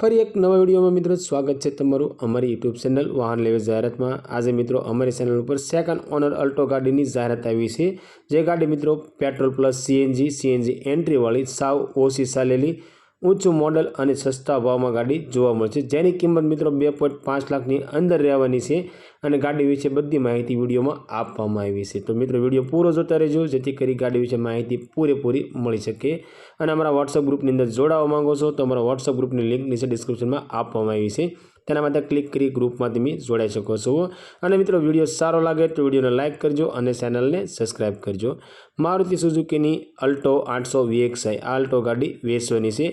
ફરી એક નવા વિડીયોમાં મિત્રો સ્વાગત છે તમારું અમારી યુટ્યુબ ચેનલ વાહન લેવે જાહેરાતમાં. આજે મિત્રો અમારી ચેનલ ઉપર સેકન્ડ ઓનર અલ્ટો ગાડીની જાહેરાત આવી છે, જે ગાડી મિત્રો પેટ્રોલ પ્લસ સીએનજી સીએનજી એન્ટ્રીવાળી સાવ ઓછી ચાલેલી ઊંચું મોડલ અને સસ્તા ભાવમાં ગાડી જોવા મળશે જેની કિંમત મિત્રો બે પોઈન્ટ પાંચ લાખની અંદર રહેવાની છે અને ગાડી વિશે બધી માહિતી વિડીયોમાં આપવામાં આવી છે. તો મિત્રો વીડિયો પૂરો જોતા રહેજો, જેથી કરી ગાડી વિશે માહિતી પૂરેપૂરી મળી શકે. અને અમારા વોટ્સઅપ ગ્રુપની અંદર જોડાવા માંગો છો તો અમારા વોટ્સઅપ ગ્રુપની લિંક નીચે ડિસ્ક્રિપ્શનમાં આપવામાં આવી છે. તેના માટે ક્લિક કરી ગ્રુપમાં તમે જોડાઈ શકો છો. અને મિત્રો વીડિયો સારો લાગે તો વિડીયોને લાઇક કરજો અને ચેનલને સબસ્ક્રાઈબ કરજો. મારુતિ સુઝુકીની અલ્ટો આઠસો વીએક્સઆઈ આ અલ્ટો ગાડી વેસોની છે.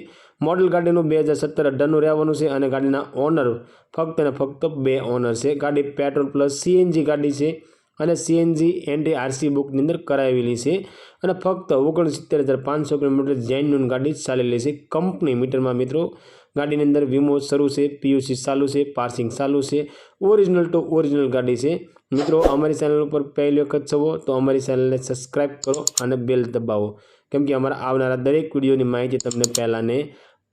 મોડલ ગાડીનું બે હજાર સત્તર અઢારનું રહેવાનું છે અને ગાડીના ઓનર ફક્ત અને ફક્ત બે ઓનર છે. ગાડી પેટ્રોલ પ્લસ સીએનજી ગાડી છે. અને સીએનજી એન્ટી આરસી બુકની અંદર કરાવેલી છે. અને ફક્ત ઓગણસિત્તેર હજાર પાંચસો કિલોમીટર જૈનનું ગાડી ચાલેલી છે. કંપની મીટરમાં મિત્રો, ગાડીની અંદર વીમો શરૂ છે પીયુસી ચાલુ છે પાર્સિંગ ચાલુ છે. ઓરિજિનલ ટુ ઓરિજિનલ ગાડી છે. મિત્રો, અમારી ચેનલ ઉપર પહેલી વખત છવો તો અમારી ચેનલને સબસ્ક્રાઈબ કરો અને બેલ દબાવો. કેમ કે અમારા આવનારા દરેક વિડીયોની માહિતી તમને પહેલાંને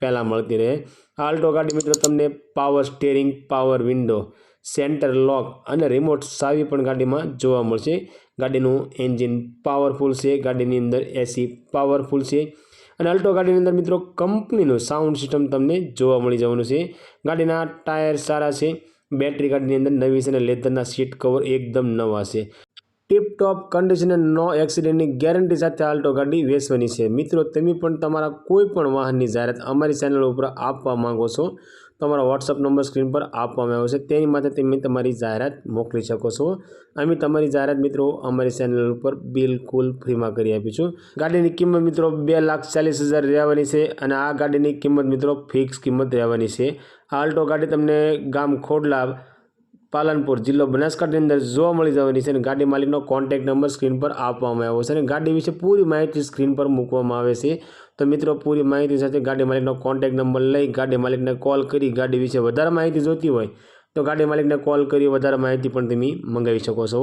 પહેલાં મળતી રહે. આલ્ટો ગાડી મિત્રો, તમને power steering power window centre lock અને રિમોટ સાવી પણ ગાડીમાં જોવા મળશે. ગાડીનું એન્જિન પાવરફુલ છે, ગાડીની અંદર એસી પાવરફુલ છે અને અલ્ટો ગાડીની અંદર મિત્રો કંપનીનું સાઉન્ડ સિસ્ટમ તમને જોવા મળી જવાનું છે. ગાડીના ટાયર સારા છે, બેટરી ગાડીની અંદર નવી છે અને લેધરના સીટ કવર એકદમ નવા છે. ટીપટોપ કન્ડિશન નો એક્સિડન્ટની ગેરંટી સાથે આલ્ટો ગાડી વેચવાની છે. મિત્રો, તમે પણ તમારા કોઈ પણ વાહનની જાહેરાત અમારી ચેનલ ઉપર આપવા માંગો છો. તો અમારા વોટ્સઅપ નંબર સ્ક્રીન પર આપવામાં આવ્યો છે તેની માટે તમે તમારી જાહેરાત મોકલી શકો છો. અમે તમારી જાહેરાત મિત્રો અમારી ચેનલ ઉપર બિલકુલ ફ્રીમાં કરી આપીશું ગાડીની કિંમત મિત્રો બે લાખ ચાલીસ હજાર રહેવાની છે અને આ ગાડીની કિંમત મિત્રો ફિક્સ કિંમત રહેવાની છે. આ અલ્ટો ગાડી તમને ગામ ખોડલા પાલનપુર જિલ્લો બનાસકાંઠાની અંદર જોવા મળી જવાની છે અને ગાડી માલિકનો કોન્ટેક્ટ નંબર સ્ક્રીન પર આપવામાં આવ્યો છે અને ગાડી વિશે પૂરી માહિતી સ્ક્રીન પર મૂકવામાં આવે છે. તો મિત્રો, પૂરી માહિતી સાથે ગાડી માલિકનો કોન્ટેક્ટ નંબર લઈ ગાડી માલિકને કોલ કરી ગાડી વિશે વધારે માહિતી જોતી હોય તો ગાડી માલિકને કોલ કરી વધારે માહિતી પણ તમે મંગાવી શકો છો.